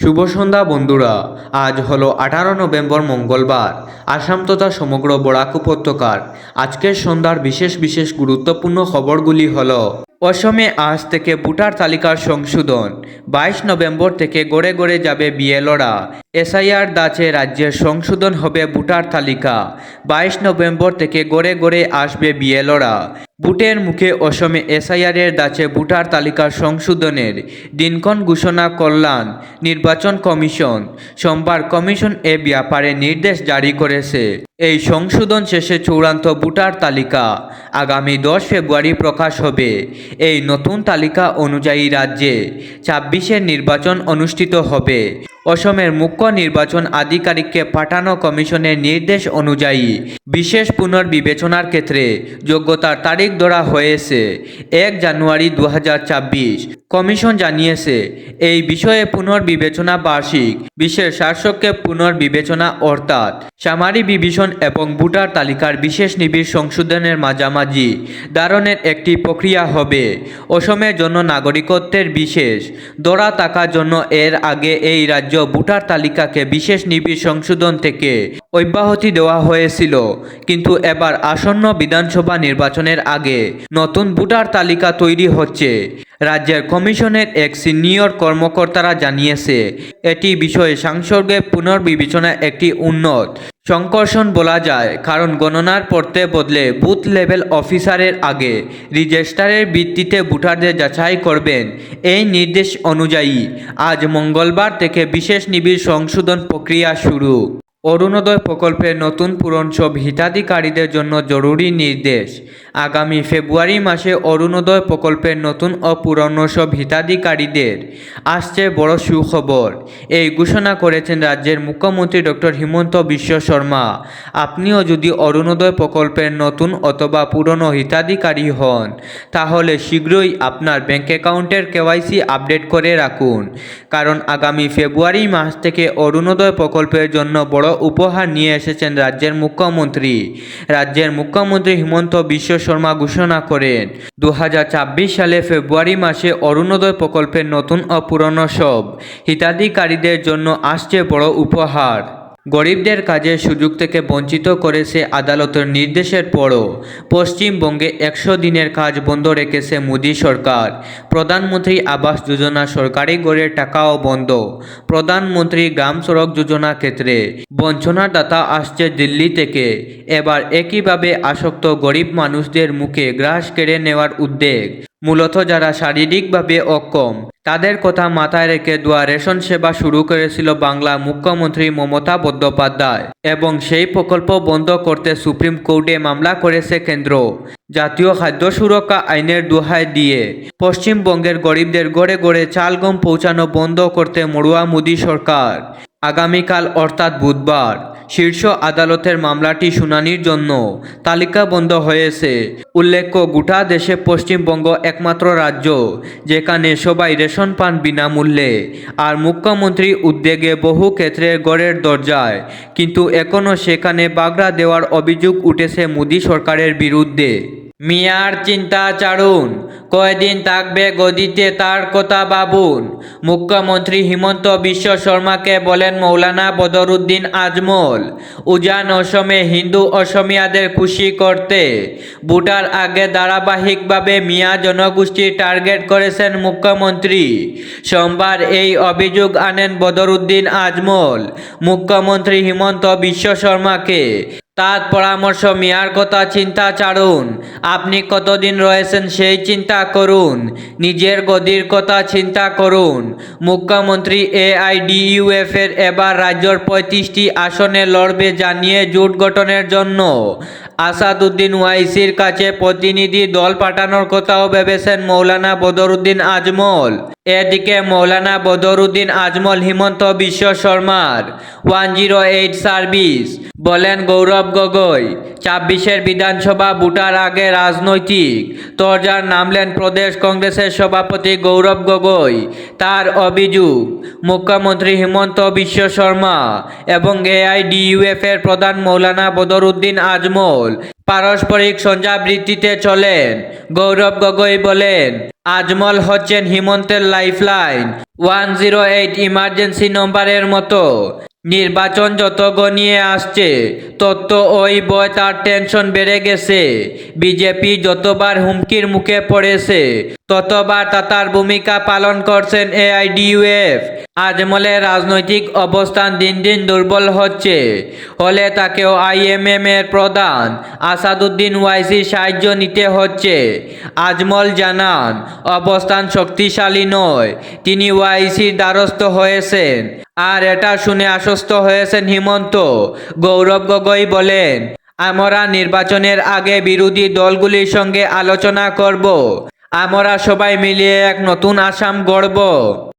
শুভ সন্ধ্যা বন্ধুরা। আজ হলো আঠারো নভেম্বর মঙ্গলবার। আসাম তথা সমগ্র বরাক উপত্যকার। আজকের সন্ধ্যার বিশেষ বিশেষ গুরুত্বপূর্ণ খবরগুলি হল, অসমে আজ থেকে ভোটার তালিকার সংশোধন। বাইশ নভেম্বর থেকে গড়ে গড়ে যাবে বিএলওরা এসআইআর দাচে রাজ্যের সংশোধন হবে ভোটার তালিকা। বাইশ নভেম্বর থেকে গড়ে গড়ে আসবে বিএলওরা বুটের মুখে অসমে এসআইআরের দাচে ভোটার তালিকার সংশোধনের দিনক্ষণ ঘোষণা করলান নির্বাচন কমিশন। সোমবার কমিশন এ ব্যাপারে নির্দেশ জারি করেছে। এই সংশোধন শেষে চূড়ান্ত ভোটার তালিকা আগামী দশ ফেব্রুয়ারি প্রকাশ হবে। এই নতুন তালিকা অনুযায়ী রাজ্যে ছাব্বিশের নির্বাচন অনুষ্ঠিত হবে। অসমের মুখ্য নির্বাচন আধিকারিককে পাঠানো কমিশনের নির্দেশ অনুযায়ী বিশেষ পুনর্বিবেচনার ক্ষেত্রে যোগ্যতার তারিখ ধরা হয়েছে এক জানুয়ারি দু কমিশন জানিয়েছে, এই বিষয়ে পুনর্বিবেচনা বার্ষিক বিশেষ শাসককে পুনর্বিবেচনা অর্থাৎ সামারি বিভীষণ এবং ভোটার তালিকার বিশেষ নিবিড় সংশোধনের মাঝামাঝি ধারণের একটি প্রক্রিয়া হবে। অসমের জন্য নাগরিকত্বের বিশেষ দরা থাকার জন্য এর আগে এই রাজ্য ভোটার তালিকাকে বিশেষ নিবিড় সংশোধন থেকে অব্যাহতি দেওয়া হয়েছিল। কিন্তু এবার আসন্ন বিধানসভা নির্বাচনের আগে নতুন ভোটার তালিকা তৈরি হচ্ছে। রাজ্যের কমিশনের এক সিনিয়র কর্মকর্তারা জানিয়েছে, এটি বিষয়ে সাংসর্গে পুনর্বিবেচনা একটি উন্নত সংকর্ষণ বলা যায়। কারণ গণনার পড়তে বদলে বুথ লেভেল অফিসারের আগে রেজিস্টারের ভিত্তিতে ভোটারদের যাচাই করবেন এই নির্দেশ অনুযায়ী আজ মঙ্গলবার থেকে বিশেষ নিবিড় সংশোধন প্রক্রিয়া শুরু। অরুণোদয় প্রকল্পের নতুন পূরণ সব হিতাধিকারীদের জন্য জরুরি নির্দেশ। আগামী ফেব্রুয়ারি মাসে অরুণোদয় প্রকল্পের নতুন ও পুরনো সব হিতাধিকারীদের আসছে বড় সুখবর। এই ঘোষণা করেছেন রাজ্যের মুখ্যমন্ত্রী ডক্টর হিমন্ত বিশ্ব শর্মা। আপনিও যদি অরুণোদয় প্রকল্পের নতুন অথবা পুরনো হিতাধিকারী হন, তাহলে শীঘ্রই আপনার ব্যাঙ্ক অ্যাকাউন্টের কেওয়াইসি আপডেট করে রাখুন। কারণ আগামী ফেব্রুয়ারি মাস থেকে অরুণোদয় প্রকল্পের জন্য বড় উপহার নিয়ে এসেছেন রাজ্যের মুখ্যমন্ত্রী। রাজ্যের মুখ্যমন্ত্রী হিমন্ত বিশ্ব শর্মা ঘোষণা করেন দু হাজার ছাব্বিশ সালে ফেব্রুয়ারি মাসে অরুণোদয় প্রকল্পের নতুন ও পুরনো সব হিতাধিকারীদের জন্য আসছে বড় উপহার। গরিবদের কাজের সুযোগ থেকে বঞ্চিত করেছে আদালতের নির্দেশের পরও পশ্চিমবঙ্গে একশো দিনের কাজ বন্ধ রেখেছে মোদী সরকার। প্রধানমন্ত্রী আবাস যোজনা সরকারি গড়ের টাকাও বন্ধ। প্রধানমন্ত্রী গ্রাম সড়ক যোজনা ক্ষেত্রে বঞ্চনাদাতা আসছে দিল্লি থেকে। এবার একইভাবে আসক্ত গরিব মানুষদের মুখে গ্রাস কেড়ে নেওয়ার উদ্যোগ মূলত যারা শারীরিকভাবে অক্ষম, তাদের কথা মাথায় রেখে দোয়া রেশন সেবা শুরু করেছিল বাংলা মুখ্যমন্ত্রী মমতা বন্দ্যোপাধ্যায় এবং সেই প্রকল্প বন্ধ করতে সুপ্রিম কোর্টে মামলা করেছে কেন্দ্র। জাতীয় খাদ্য সুরক্ষা আইনের দোহাই দিয়ে পশ্চিমবঙ্গের গরিবদের গড়ে গড়ে চাল গম পৌঁছানো বন্ধ করতে মরুয়া মোদী সরকার। আগামীকাল অর্থাৎ বুধবার শীর্ষ আদালতের মামলাটি শুনানির জন্য তালিকাবন্ধ হয়েছে। উল্লেখ্য, গোটা দেশে পশ্চিমবঙ্গ একমাত্র রাজ্য, যেখানে সবাই রেশন পান বিনামূল্যে, আর মুখ্যমন্ত্রী উদ্যোগে বহু ক্ষেত্রে গড়ের দরজায়। কিন্তু এখনও সেখানে বাগড়া দেওয়ার অভিযোগ উঠেছে মোদী সরকারের বিরুদ্ধে। মিয়ার চিন্তা চারুন, কয়দিন থাকবে গদিতে তার কথা বাবুন মুখ্যমন্ত্রী হিমন্ত বিশ্ব শর্মাকে বলেন মৌলানা বদরুদ্দিন আজমল, উজান অসমে হিন্দু অসমিয়াদের খুশি করতে। ভোটার আগে ধারাবাহিকভাবে মিয়া জনগোষ্ঠী টার্গেট করেছেন মুখ্যমন্ত্রী। সোমবার এই অভিযোগ আনেন বদরুদ্দিন আজমল, মুখ্যমন্ত্রী হিমন্ত বিশ্ব শর্মাকে। তার পরামর্শ মিয়ার কথা চিন্তা চারুন। আপনি কতদিন রয়েছেন সেই চিন্তা করুন। নিজের গদির কথা চিন্তা করুন। মুখ্যমন্ত্রী এআইডিইউএফ এর এবার রাজ্যর পঁয়ত্রিশটি আসনে লড়বে জানিয়ে জোট গঠনের জন্য। আসাদুদ্দিন ওয়াইসির কাছে প্রতিনিধি দল পাঠানোর কথাও ভেবেছেন মৌলানা বদরুদ্দিন আজমল। এদিকে মৌলানা বদরুদ্দিন আজমল হিমন্ত বিশ্ব শর্মার ওয়ান জিরো এইট সার্ভিস বলেন, গৌরব গগৈ, ছাব্বিশের বিধানসভা ভোটার আগে রাজনৈতিক তরজার নামলেন প্রদেশ কংগ্রেসের সভাপতি গৌরব গগৈ। তার অভিযোগ, মুখ্যমন্ত্রী হিমন্ত বিশ্ব শর্মা এবং এআইডিইউএফ এর প্রধান মৌলানা বদরুদ্দিন আজমল পারস্পরিক সঞ্জাবৃত্তিতে চলেন। গৌরব গগৈ বলেন, আজমল হচ্ছেন হিমন্তের lifeline, one zero eight emergency নম্বরের মতো। নির্বাচন যত গনিয়ে আসছে তত ওই বয় তার টেনশন বেড়ে গেছে। বিজেপি যতবার হুমকির মুখে পড়েছে, ততবার তা তার ভূমিকা পালন করছেন এআইডিইউএফ আজমলের রাজনৈতিক অবস্থান দিন দিন দুর্বল হচ্ছে। হলে তাকেও আইএমএম এর প্রধান আসাদুদ্দিন ওয়াইসি সাহায্য নিতে হচ্ছে। আজমল জানান, অবস্থান শক্তিশালী নয়, তিনি ওয়াইসির দ্বারস্থ হয়েছেন। আর এটা শুনে আশ্বস্ত হয়েছেন হিমন্ত। গৌরব গগৈ বলেন, আমরা নির্বাচনের আগে বিরোধী দলগুলির সঙ্গে আলোচনা করব। আমরা সবাই মিলিয়ে এক নতুন আসাম গড়ব।